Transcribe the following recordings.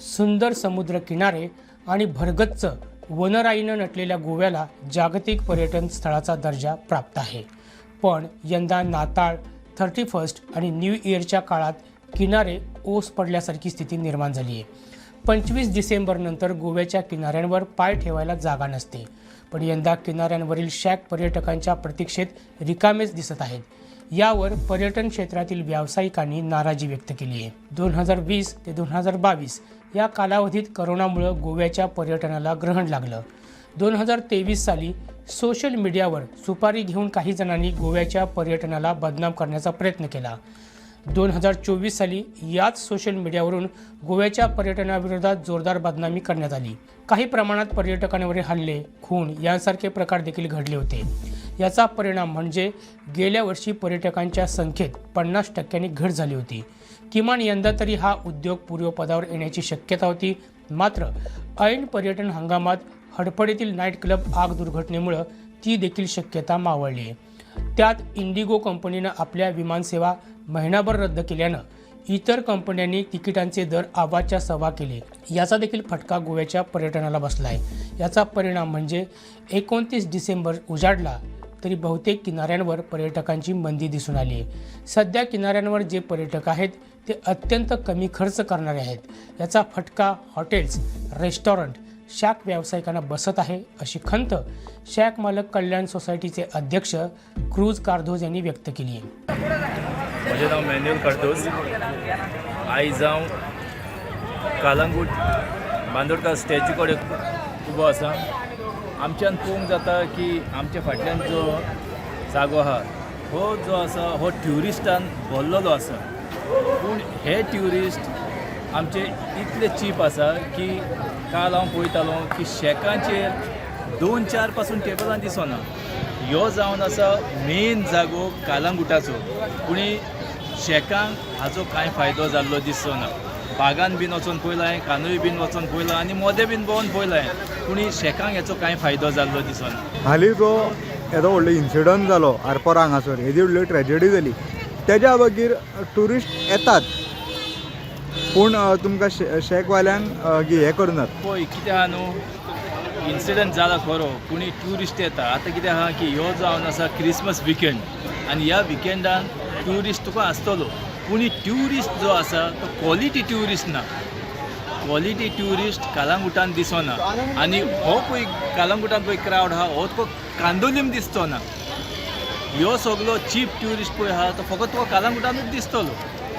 सुंदर समुद्र किनारे आणि भरगच्च वनराईनं नटलेल्या गोव्याला जागतिक पर्यटन स्थळाचा दर्जा प्राप्त आहे. पण यंदा नाताळ थर्टी फर्स्ट आणि न्यू इयरच्या काळात किनारे ओस पडल्यासारखी स्थिती निर्माण झाली आहे पंचवीस डिसेंबरनंतर गोव्याच्या किनाऱ्यांवर पाय ठेवायला जागा नसते. पण यंदा किनाऱ्यांवरील शॅक पर्यटकांच्या प्रतीक्षेत रिकामेच दिसत आहेत. यावर पर्यटन क्षेत्रातील व्यावसायिकांनी नाराजी व्यक्त केली आहे. दोन हजार वीस ते दोन हजार बावीस या कालावधीत करोनामुळं गोव्याच्या पर्यटनाला ग्रहण लागलं. दोन हजार तेवीस साली सोशल मीडियावर सुपारी घेऊन काही जणांनी गोव्याच्या पर्यटनाला बदनाम करण्याचा प्रयत्न केला. दोन हजार चोवीस साली याच सोशल मीडियावरून गोव्याच्या पर्यटनाविरोधात जोरदार बदनामी करण्यात आली. काही प्रमाणात पर्यटकांवरील हल्ले खून यांसारखे प्रकार देखील घडले होते. याचा परिणाम म्हणजे गेल्या वर्षी पर्यटकांच्या संख्येत पन्नास टक्क्यांनी घट झाली होती. किमान यंदा तरी हा उद्योग पूर्वपदावर येण्याची शक्यता होती. मात्र ऐन पर्यटन हंगामात हडपडीतील नाईट क्लब आग दुर्घटनेमुळं ती देखील शक्यता मावळली. आहे त्यात इंडिगो कंपनीनं आपल्या विमानसेवा महिनाभर रद्द केल्यानं इतर कंपन्यांनी तिकिटांचे दर आवाजच्या सवा केले. याचा देखील फटका गोव्याच्या पर्यटनाला बसला आहे याचा परिणाम म्हणजे एकोणतीस डिसेंबर उजाडला. तरी बहुतेक किनाऱ्यांवर पर्यटकांची मंदी दिसून आली आहे. सध्या किनाऱ्यांवर जे पर्यटक आहेत ते अत्यंत कमी खर्च करणारे आहेत. याचा फटका हॉटेल्स रेस्टॉरंट शॅक व्यावसायिकांना बसत आहे अशी खंत शॅक मालक कल्याण सोसायटीचे अध्यक्ष क्रूज कार्धोज यांनी व्यक्त केली आहे. माझे नाव मॅन्युअल कार्धोज आई हांव कालंगूट बांदोडकार स्टॅच्यू कडेन उबो आसा आमच्यान पळोवंक जाता की आमच्या फाटल्यान जो जागो आहा हो जो आसा हो ट्युरिस्टान भरलेलो आसा. पूण हे ट्युरिस्ट आमचे इतले चीप आसा की काल हांव पळयतालो की शेकांचेर दोन चारपासून टेबलां दिसना. ह्यो जावन आसा मेन जागो कालांगुटाचो. पूण शेकांक हाचो कांय फायदो जाल्लो दिसचो ना बागान बीन वचून पळयलां कानूय बीन वचून पळयलां आनी मोदें बीन भोंवन पळयलां पूण शेकांक हेचो कांय फायदो जाल्लो दिसना. हालीं जो येदो व्हडलो इन्सिडंट जालो आरपोर हांगासर येदी व्हडली ट्रेजेडी जाली तेज्या मागीर ट्युरिस्ट येतात. पूण तुमकां शे शेकवाल्यांक हें करनात. पळय कितें आहा न्हू? इन्सिडंट जाला खरो. पूण ट्युरिस्ट येता. आतां कितें आहा की ह्यो जावन आसा क्रिसमस विकेंड आनी ह्या विकेंडान ट्युरिस्ट तुका आसतलो. पूण ट्युरिस्ट जो आसा तो क्वॉलिटी ट्युरिस्ट ना. क्वॉलिटी ट्युरिस्ट कालांगुटान दिसना आनी हो पळय कालांगुटान पळय क्रावड आहा हो तुका कांदोलीम दिसचो ना. ह्यो सगलो चीप ट्युरिस्ट पळय आहा तो फकत तुका कालांगुटानूच दिसतलो.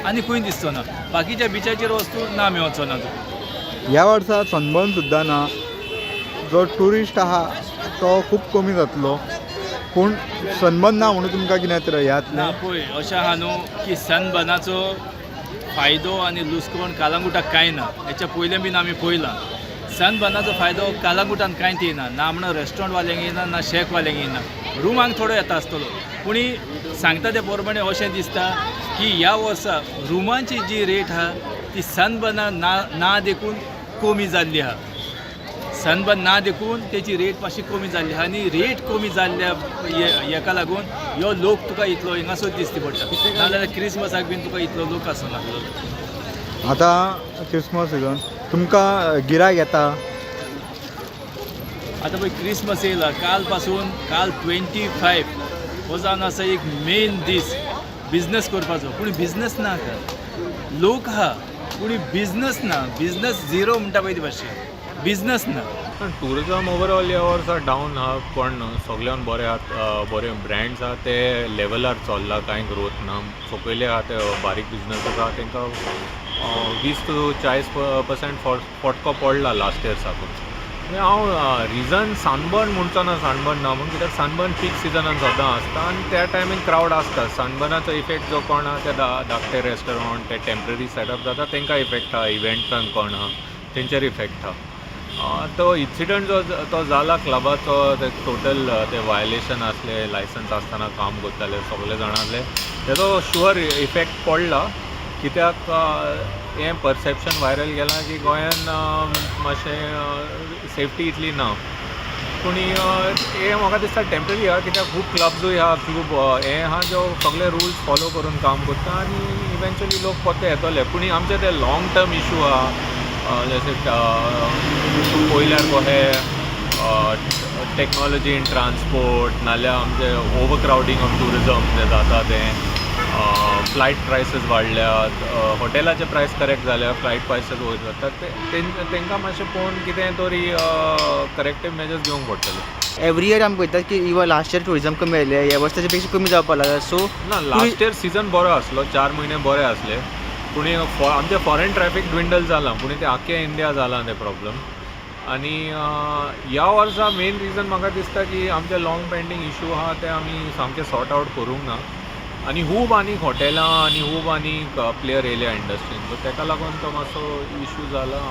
आनी खंय दिसचो ना. बाकीच्या बिचाचेर वस्तू ना मेळचो ना तुका ह्या वर्सा सनबर्न सुद्दां ना जो ट्युरिस्ट आहा तो खूब कमी जातलो. पूण सनबर्न ना म्हणून तुमकां कितें तर याद ना पळय अशें आहा न्हू की सनबर्नाचो फायदो आनी लुस्कोण कालांगुटाक कांय ना हेच्या पयलें बीन आमी पळयलां सनबर्नाचो फायदो कालांगुटान कांयच येना ना म्हणून रेस्टॉरंटवाल्यांक येना ना शेकवाल्यांक येना रुमांक थोडो येता आसतलो. पूण सांगता ते प्रमाणे अशें दिसता की ह्या वर्सा रुमांची जी रेट आहा ती सनबना ना ना देखून कमी जाल्ली आहा सनबर्न ना देखून तेची रेट मातशी कमी जाल्ली आहा आनी रेट कमी जाल्ल्या हे- हेका लागून ह्यो लोक तुका इतलो हिंगासोच दिसती पडटा. नाजाल्यार क्रिसमसाक बीन तुका इतलो लोक आसनासलो आतां क्रिसमस सिजन तुमकां गिरायक येता आतां पळय क्रिसमस येयला. काल पासून काल ट्वेंटी फायव हो जावन आसा एक मेन दीस बिझनस करपाचो. पूण बिझनस ना लोक आहा पूण बिझनस ना. बिझनस झिरो म्हणटा पळय ते भाशेन बिझनस ना टुरिझम ओवरऑल या वर्सा डावन आहा पण सगळ्यान बरे आहा बरे ब्रँड्स आहा ते लेवलार चल्ला कांय ग्रोथ ना. सकयले आहा ते बारीक बिजनस आहा तांकां वीस टू चाळीस पर्संट फटको पडला लास्ट इयर साकून. हांव रिजन सनबर्न म्हणचो ना सनबर्न ना म्हणून कित्याक सनबर्न पीक सिजनान सदां आसता आनी त्या टायमीन क्रावड आसता. सनबर्नाचो इफेक्ट जो कोण आहा ते धाकटे रेस्टॉरंट ते टेंपररी सेटअप जाता तांकां इफेक्ट आहा इव्हेंटान कोण आहा तेंचेर इफेक्ट आहा तो इन्सिडंट जो तो जाला क्लबाचो ते टोटल ते वायलेशन असले लायसन्स आसतना काम करताले सगळे जाण आसले तेजो शुअर इफेक्ट पडला. कित्याक हें परसेप्शन वायरल गेलां की गोंयान मातशें सेफ्टी इतली ना. पूण हें म्हाका दिसता टेंपररी आहा कित्याक खूब क्लब्सूय आहा खूब हें आहा जो सगळे रुल्स फॉलो करून काम करता आनी इवेंच्युअली लोक परते येतले. पूण आमचे ते लाँग टर्म इशू आहा अ, पयल्यार कहे टेक्नॉलॉजी इन ट्रान्सपोर्ट नाल्यार आमचे ओवर क्रावडींग ऑफ टुरिजम जें जाता तें फ्लायट प्रायसीस वाडल्यात हॉटेलाचे प्रायस करेक्ट जाल्या फ्लायट प्रायसीस वयर जातात. तेंकां मातशें पळोवन कितें तरी करेक्टीव मेजर्स घेवंक पडटले एवरी इयर आमी पळयतात की इवन लास्ट इयर टुरिजम कमी आयले ह्या वर्स ताचे पेक्षा कमी जावपाक लागला. सो ना लास्ट इयर सीझन बरो आसलो चार म्हयने बरे आसले. पूण फॉ आमचें फॉरेन ट्रॅफिक ड्विंडल जालां पूण ते आख्या इंडिया जालां ते प्रॉब्लम आनी ह्या वर्सा मेन रिजन म्हाका दिसता की आमचे लाँग पेंडींग इशू आहा ते आमी सामके सॉर्ट आवट करूंक ना. आनी खूब आनी हॉटेलां आनी खूब आनी प्लेयर येयल्या इंडस्ट्रीन सो ताका लागून तो मातसो इशू जाला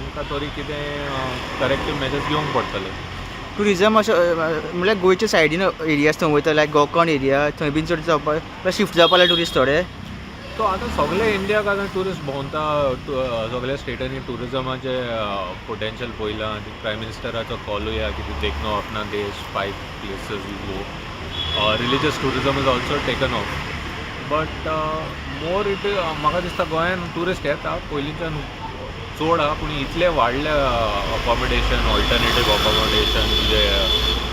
आमकां तरी कितें करेक्टीव मेजर्स घेवंक पडटले टुरिजम अशें म्हणल्यार गोंयच्या सायडीन एरियाज थंय वयता लायक गोकर्ण एरिया थंय बीन चड जावपाक शिफ्ट जावपाक लागले टुरिस्ट थोडे. तो आतां सगळे इंडियाक आतां ट्युरिस्ट भोंवता सगल्या स्टेटांनी टुरिजमाचे पोटेन्शियल पयलां. आनी प्रायम मिनिस्टराचो कॉलूय आहा की देखणो अपना देश five places go religious tourism is also taken off but more it म्हाका दिसता गोंयान ट्युरिस्ट येता. पयलींच्यान चड आहा पूण इतले वाडले अकॉमोडेशन ऑल्टरनेटीव अकॉमोडेशन म्हणजे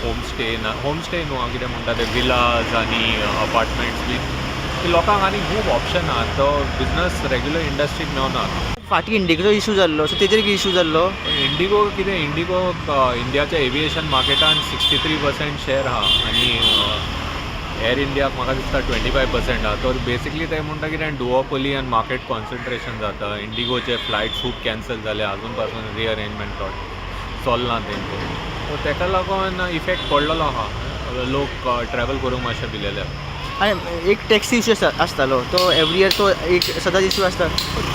होम स्टे ना होम स्टे न्हू हांव कितें म्हणटा ते विलाज आनी अपार्टमेंट्स बीन की लोकांक आनी खूब ऑप्शन आहा तो बिजनस रेग्युलर इंडस्ट्रीक मेवना फाटीं इंडिकेचो इशू जाल्लो सो तेजेर कितें इशू जाल्लो इंडिगो कितें इंडिगो इंडियाच्या एविएशन मार्केटान सिक्स्टी थ्री पर्सेंट शेअर आहा आनी एअर इंडियाक म्हाका दिसता ट्वेंटी फायव पर्सेंट आहा तर बेसिकली ते म्हणटा कितें डुओपोली आनी मार्केट कॉन्सन्ट्रेशन जाता. इंडिगोचे फ्लायट खूब कॅन्सल जाले आजून पासून रिअरेंजमेंट चलना तेंचो सो ताका लागून इफेक्ट पडलेलो आहा लोक ट्रॅवल करूंक मातशे भिलेले आनी एक टॅक्सी इशू आसतालो तो एवरी इयर तो एक सदांच इशू आसता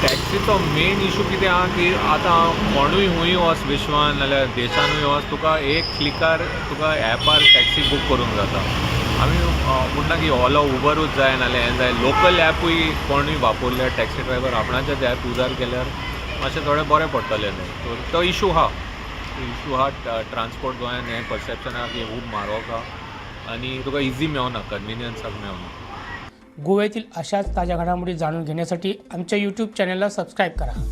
टॅक्सीचो मेन इशू कितें आहा की आतां कोणूय हूंय वच विश्वान नाल्यार देशानूय वच तुका एक क्लिकार तुका एपार टॅक्सी बूक करूंक जाता. आमी म्हणटा की ओलो उबरूच जाय नाल्यार हें जाय. लोकल ॲपूय कोणूय वापरल्यार टॅक्सी ड्रायव्हर आपणाचेच ॲप उजार केल्यार मातशें थोडें बरें पडटलें न्हय तो इशू आहा इशू आहा ट्रान्सपोर्ट गोंयान हें परसेप्शन आहा की खूब म्हारग आहा आणि तुका इझी मेळना कन्विनियन्साक मेळना गोव्यातील अशाच ताज्या घडामोडी जाणून घेण्यासाठी आमच्या यूट्यूब चॅनलला सबस्क्राईब करा.